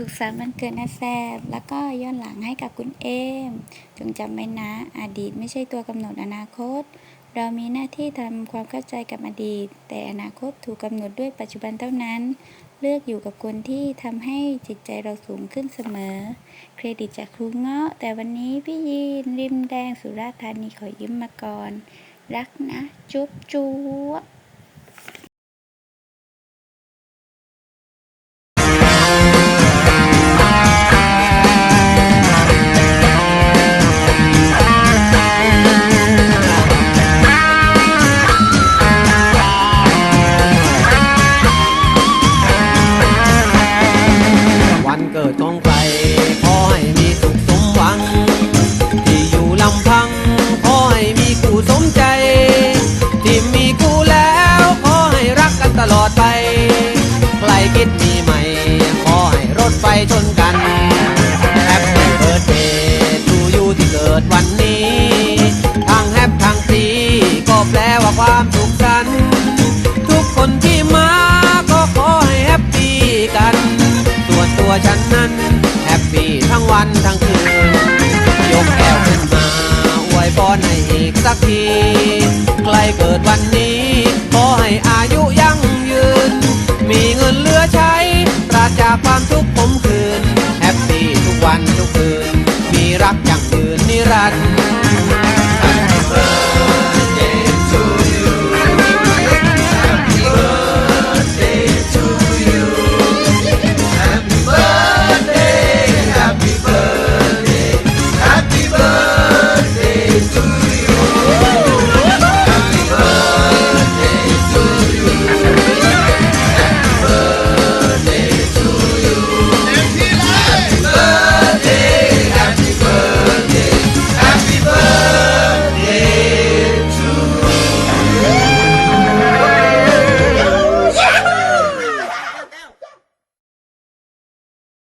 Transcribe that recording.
สุขสันต์วันเกิดนะแซบแล้วก็ย้อนหลังให้กับคุณเอม จงจำไว้นะอดีตไม่ใช่ตัวกำหนดอนาคต เรามีหน้าที่ทำความเข้าใจกับอดีต แต่อนาคตถูกกำหนดด้วยปัจจุบันเท่านั้น เลือกอยู่กับคนที่ทำให้จิตใจเราสูงขึ้นเสมอ เครดิตจากครูเงาะ แต่วันนี้พี่ยีนริมแดงสุราษฎร์ธานีขอยิ้มมาก่อน รักนะ จุ๊บจุ๊บ กิดขอให้มีสุขสมหวัง ที่อยู่ลำพัง ขอให้มีคู่สมใจ ที่มีคู่แล้ว ขอให้รักกันตลอดไป ใครคิดมีใหม่ ขอให้รถไฟชนกันแฮปปี้เบิร์ดเดย์ทูยูที่เกิดวันนี้ทางแฮปทางซีก็แปลว่าความสุขสันทุกคนที่ นให้อีกสักทีใกล้เกิดวันนี้ ขอให้อายุยั่งยืน มีเงินเหลือใช้ปราศจากความทุกข์ผมคืน แฮปปี้ทุกวันทุกคืน มีรักอย่างยืนนิรันดร์